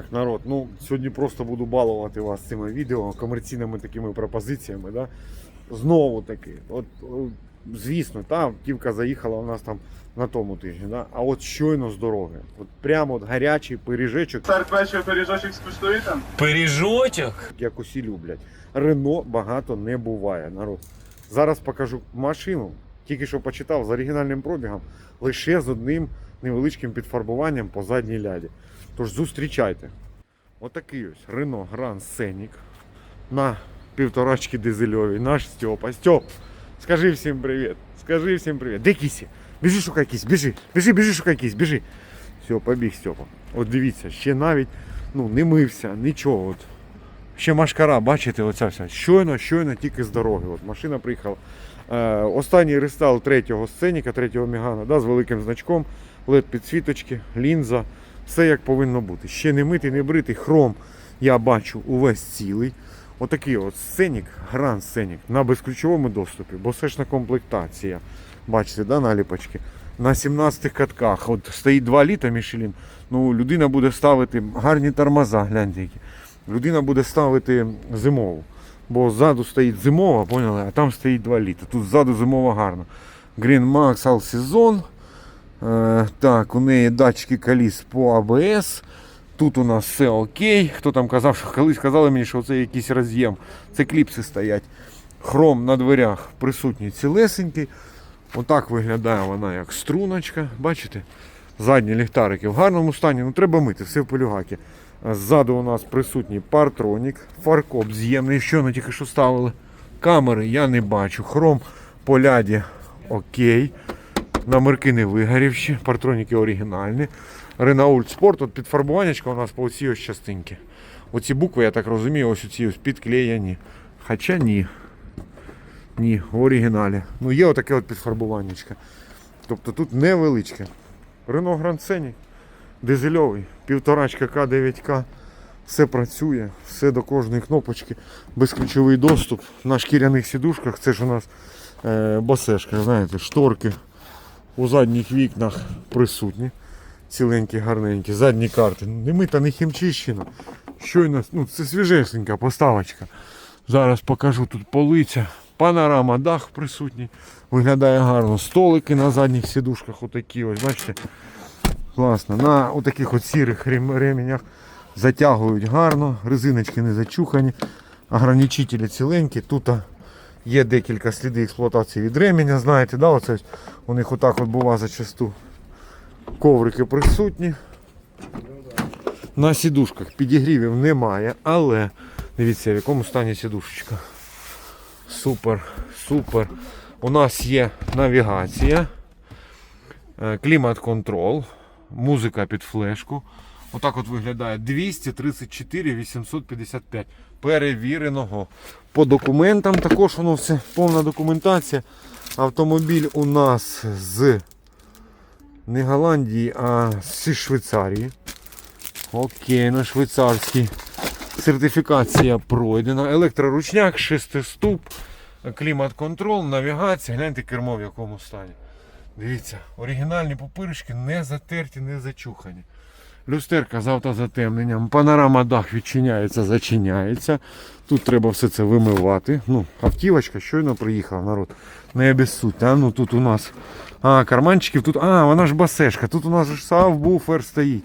Так, народ, ну сьогодні просто буду балувати вас цими відео, комерційними такими пропозиціями. Да? Знову таки, от, звісно, та автівка заїхала у нас там на тому тижні, да? а от щойно з дороги. От прямо от гарячий пиріжечок, Старт вечір пиріжочок скуштуєте? Пиріжочок? як усі люблять. Рено багато не буває, народ. Зараз покажу машину, тільки що почитав з оригінальним пробігом, лише з одним невеличким підфарбуванням по задній ляді. Тож зустрічайте. Отакий ось Renault Grand Scenic на півторачки дизельовій. Наш Стьопа. Стьоп, скажи всім привіт. Скажи всім привіт. Де кісі? Біжи шукай кісь, біжи, біжи, біжи, шукай кісь, біжи. Все, побіг Стьопа. От дивіться, ще навіть ну, не мився, нічого. От. Ще машкара, бачите, оця вся. Щойно, щойно тільки з дороги. От машина приїхала. Е, останній рестайл третього сценіка, третього Мегана, да, з великим значком, led підсвіточки, лінза, все як повинно бути. Ще не митий, не бритий, хром я бачу увесь цілий. Отакий от сценік, гранд сценік на безключовому доступі, бо все ж на комплектація. Бачите, да, наліпочки. На 17 катках. От стоїть 2 літа Мішелін. Ну, людина буде ставити гарні тормоза, гляньте які. Людина буде ставити зимову. Бо ззаду стоїть зимова, поняли? А там стоїть 2 літа. Тут ззаду зимова гарно. Green Max All Season. Е, так, у неї датчики коліс по АБС. Тут у нас все окей. Хто там казав, що колись казали мені, що це якийсь роз'єм. Це кліпси стоять. Хром на дверях присутній цілесенький. Отак виглядає вона як струночка. Бачите? Задні ліхтарики в гарному стані. Ну треба мити, все в полюгакі. Ззаду у нас присутній партронік, фаркоп з'ємний, що на тільки що ставили. Камери я не бачу. Хром по ляді окей. Номерки не вигорівші, партроніки оригінальні. Renault Sport, от підфарбуваннячка у нас по цій ось частинці. Оці букви, я так розумію, ось оці ось підклеєні. Хоча ні. Ні, в оригіналі. Ну є отаке от підфарбуваннячка. Тобто тут невеличке. Renault Grand дизельовий, півторачка К9К. Все працює, все до кожної кнопочки, безключовий доступ на шкіряних сідушках. Це ж у нас е, басешка, знаєте, шторки у задніх вікнах присутні. Ціленькі, гарненькі, задні карти. Не мита, не хімчищена. Щойно, ну це свіжесенька поставочка. Зараз покажу тут полиця. Панорама, дах присутній. Виглядає гарно. Столики на задніх сідушках, отакі ось, бачите. Класно. На отаких от сірих ременях затягують гарно, резиночки не зачухані, ограничителі ціленькі. Тут є декілька слідів експлуатації від ременя, знаєте, да? Оце у них отак от бува зачасту. Коврики присутні. На сідушках підігрівів немає, але дивіться, в якому стані сідушечка. Супер, супер. У нас є навігація, е, клімат-контрол, музика під флешку. Отак от виглядає 234 855 перевіреного. По документам також воно все повна документація. Автомобіль у нас з не Голландії, а з Швейцарії. Окей, на швейцарський. Сертифікація пройдена. Електроручняк, шестиступ, клімат-контрол, навігація. Гляньте кермо в якому стані. Дивіться, оригінальні пупиришки не затерті, не зачухані. Люстерка з автозатемненням, панорама дах відчиняється, зачиняється. Тут треба все це вимивати. Ну, автівочка щойно приїхала, народ. Не обіссудьте. А ну тут у нас а, карманчиків, тут, а, вона ж басешка, тут у нас ж сабвуфер стоїть.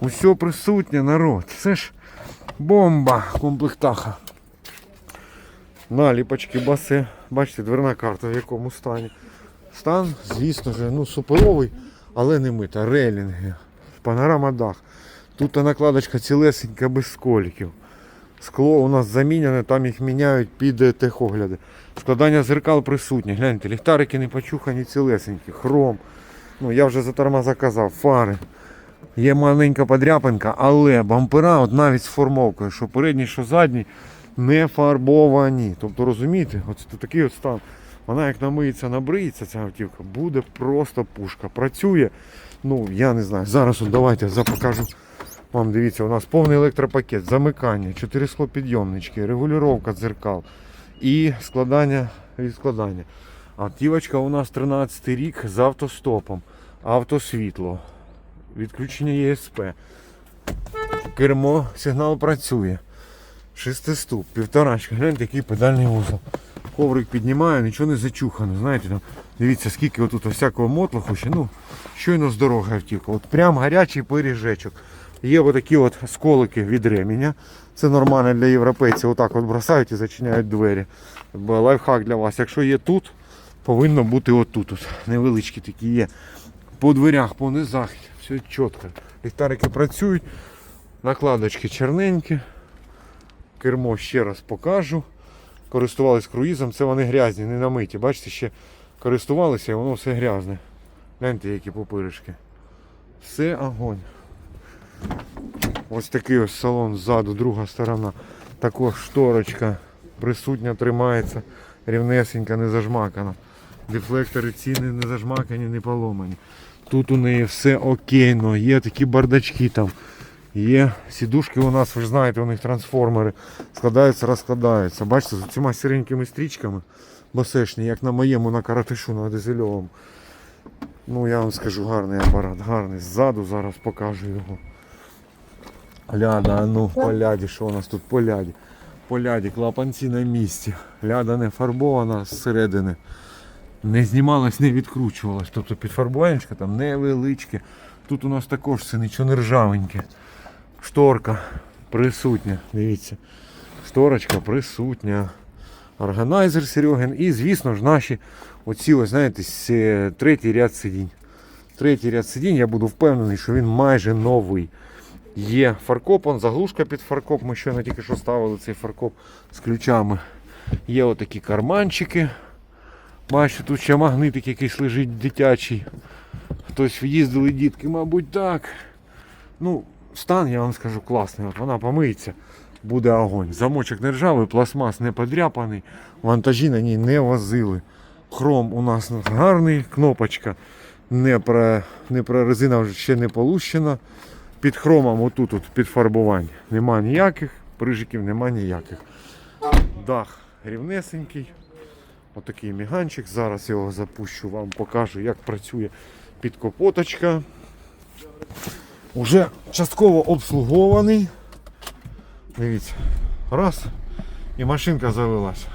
Усе присутнє, народ. Це ж бомба комплектаха. Наліпочки басе. Бачите, дверна карта в якому стані. Стан, звісно ж, ну, суперовий, але не мита. Рейлінги, панорама дах. Тут накладочка цілесенька без сколіків. Скло у нас заміняне, там їх міняють під е, техогляди. Складання зеркал присутні. Гляньте, ліхтарики не почухані цілесенькі, хром. Ну, я вже за тормоза казав, фари. Є маленька подряпинка, але бампера, от навіть з формовкою, що передній, що задній, не фарбовані. Тобто розумієте, от такий от стан. Вона як намиється, набриється ця автівка, буде просто пушка. Працює, ну я не знаю. Зараз от давайте покажу вам. Дивіться, у нас повний електропакет, замикання, 4 склопідйомнички, регулювання дзеркал і складання і складання. Автівочка у нас 13 рік з автостопом, автосвітло, відключення ЄСП. Кермо, сигнал працює. Шестиступ, півторачка. Гляньте, який педальний вузол. Коврик піднімає, нічого не зачухано. Знаєте, там, дивіться, скільки отут всякого мотлоху ще. Ну, щойно з дороги автівка. От прям гарячий пиріжечок. Є отакі от сколики від ременя. Це нормально для європейців. Отак от бросають і зачиняють двері. Лайфхак для вас. Якщо є тут, повинно бути отут. От. Невеличкі такі є. По дверях, по низах, все чітко. Ліхтарики працюють, накладочки черненькі. Кермо ще раз покажу. Користувались круїзом, це вони грязні, не намиті. Бачите, ще користувалися і воно все грязне. Гляньте, які пупиришки. Все огонь. Ось такий ось салон ззаду, друга сторона. Також шторочка присутня, тримається, рівнесенька, не зажмакана. Дефлектори ціни не зажмакані, не поломані. Тут у неї все окейно, є такі бардачки там. Є сідушки у нас, ви ж знаєте, у них трансформери складаються, розкладаються. Бачите, з цими сіренькими стрічками босешні, як на моєму на каратишу на дизельовому. Ну я вам скажу, гарний апарат, гарний. Ззаду зараз покажу його. Ляда, ну, по ляді, що у нас тут по ляді? По ляді, клапанці на місці. Ляда не фарбована зсередини. Не знімалась, не відкручувалась. Тобто підфарбуванечка там невеличке. Тут у нас також це нічого не ржавеньке. Шторка присутня. Дивіться. Шторочка присутня. Органайзер Серегин. І, звісно ж, наші оці, ось, знаєте, третій ряд сидінь. Третій ряд сидінь, я буду впевнений, що він майже новий. Є фаркоп, заглушка під фаркоп. Ми щойно тільки що ставили цей фаркоп з ключами. Є отакі карманчики. Бачите, тут ще магнитик якийсь лежить дитячий. Хтось в'їздили дітки, мабуть, так. Ну, стан, я вам скажу, класний. От вона помиється, буде огонь. Замочок не ржавий, пластмас не подряпаний, вантажі на ній не возили. Хром у нас гарний, кнопочка не про, не про резина вже ще не полущена. Під хромом отут от підфарбувань нема ніяких, прижиків нема ніяких. Дах рівнесенький. Отакий міганчик. Зараз його запущу, вам покажу, як працює підкопоточка. Уже частково обслугований. Дивіться. Раз. І машинка завелась.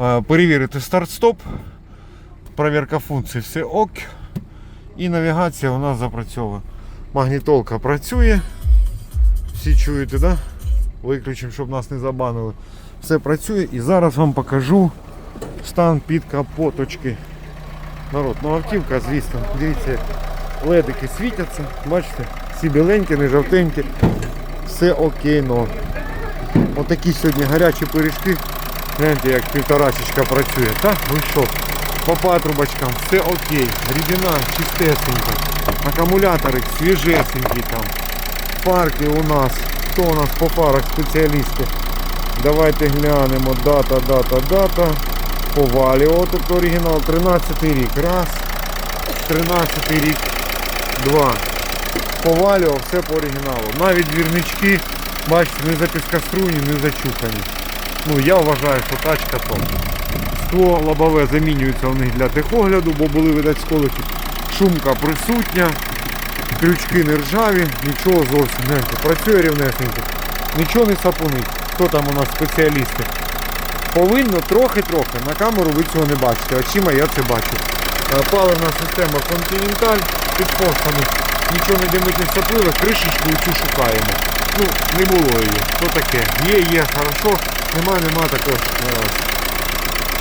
Е, Перевірити старт-стоп. Провірка функцій, все ок. І навігація у нас запрацьовує. Магнітолка працює. Всі чуєте, да? Виключимо, щоб нас не забанили. Все працює і зараз вам покажу стан під капоточки. Народ, ну автівка, звісно, дивіться, ледики світяться, бачите, всі біленькі, не жовтенькі, все окейно. Отакі сьогодні гарячі пиріжки. Гляньте, як півторачечка працює. Так, ну що, по патрубочкам все окей. Рідина чистесенька. Акумулятори свіжесенькі там. Парки у нас. Хто у нас по парах спеціалісти? Давайте глянемо. Дата, дата, дата. Поваліо, тобто оригінал 13 рік. Раз. 13 рік. Два. Поваліо, все по оригіналу. Навіть двірнички, бачите, не запіскоструйні, не зачухані. Ну я вважаю, що тачка топ. Скло лобове замінюється у них для техогляду, бо були, видать, сколики. Шумка присутня, крючки не ржаві, нічого зовсім гляньте, працює рівнесенько. Нічого не сапунить. Хто там у нас спеціалісти? Повинно трохи-трохи. На камеру ви цього не бачите. Очима я це бачу. Е, Паливна система Continental під фосфами. Нічого не димить не сапливе, кришечку цю шукаємо. Ну, не було її. Що таке? Є, є, хорошо. Нема, нема також. Е,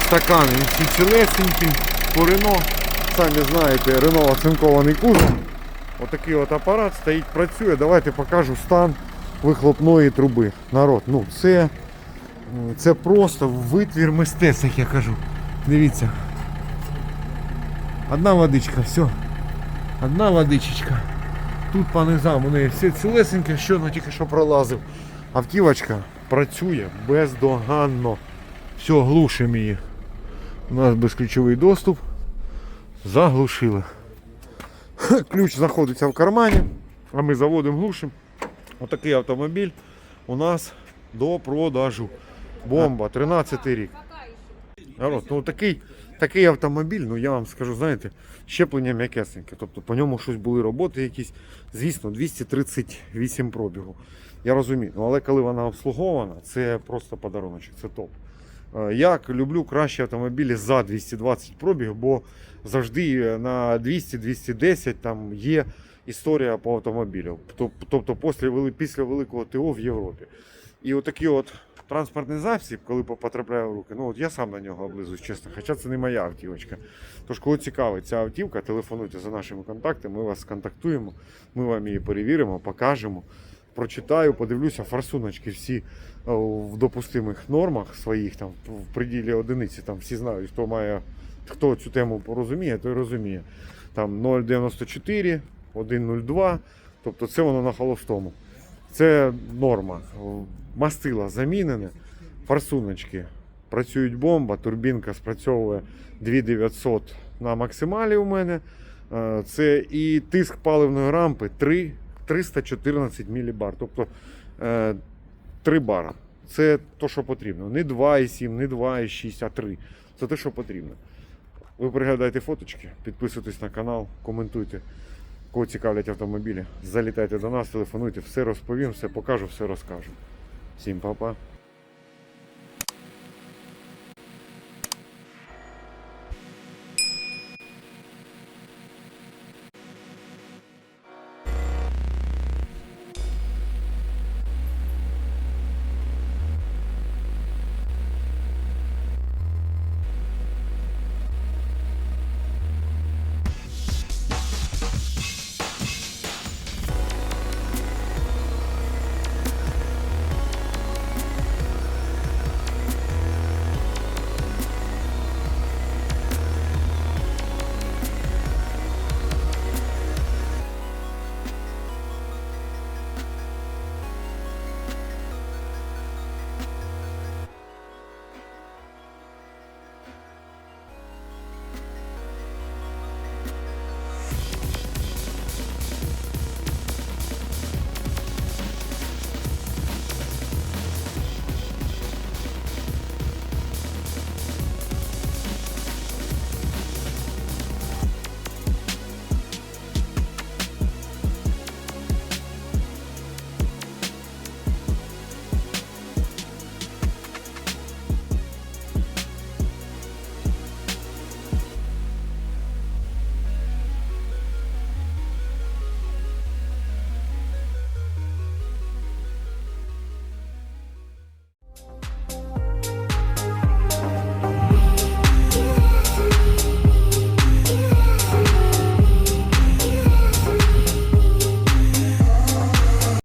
Стакани всі цілесенькі. По Рено. Самі знаєте, Рено оцинкований кузов. Отакий от апарат стоїть, працює. Давайте покажу стан вихлопної труби. Народ, ну це, це просто витвір мистецтва, як я кажу. Дивіться. Одна водичка, все. Одна водичечка. Тут по низам у неї все цілесеньке, що на тільки що пролазив. Автівочка працює бездоганно. Все, глушимо її. У нас безключовий доступ. Заглушили. Ключ знаходиться в кармані, а ми заводимо глушимо. Отакий автомобіль у нас до продажу. Бомба, 13 рік. Народ, ну такий, такий автомобіль, ну я вам скажу, знаєте, щеплення м'якесеньке. Тобто по ньому щось були роботи якісь. Звісно, 238 пробігу. Я розумію. Ну, але коли вона обслугована, це просто подаруночок, це топ. Е, Я люблю кращі автомобілі за 220 пробіг, бо завжди на 200-210 там є історія по автомобілю. Тобто після, великого ТО в Європі. І отакий от транспортний засіб, коли потрапляє в руки, ну от я сам на нього облизуюсь, чесно, хоча це не моя автівочка. Тож, кого цікавить ця автівка, телефонуйте за нашими контактами, ми вас сконтактуємо, ми вам її перевіримо, покажемо. Прочитаю, подивлюся, форсуночки всі в допустимих нормах своїх, там в приділі одиниці, там всі знають, хто має, хто цю тему порозуміє, той розуміє. Там 0,94, 1,02, тобто це воно на холостому. Це норма. Мастила замінене, форсуночки працюють бомба, турбінка спрацьовує 2900 на максималі у мене. Е, Це і тиск паливної рампи 3, 314 мілібар. Тобто е, 3 бара. Це то, що потрібно. Не 2,7, не 2,6, а 3. Це те, що потрібно. Ви приглядайте фоточки, підписуйтесь на канал, коментуйте. Кого цікавлять автомобілі, залітайте до нас, телефонуйте, все розповім, все покажу, все розкажу. Всім па-па.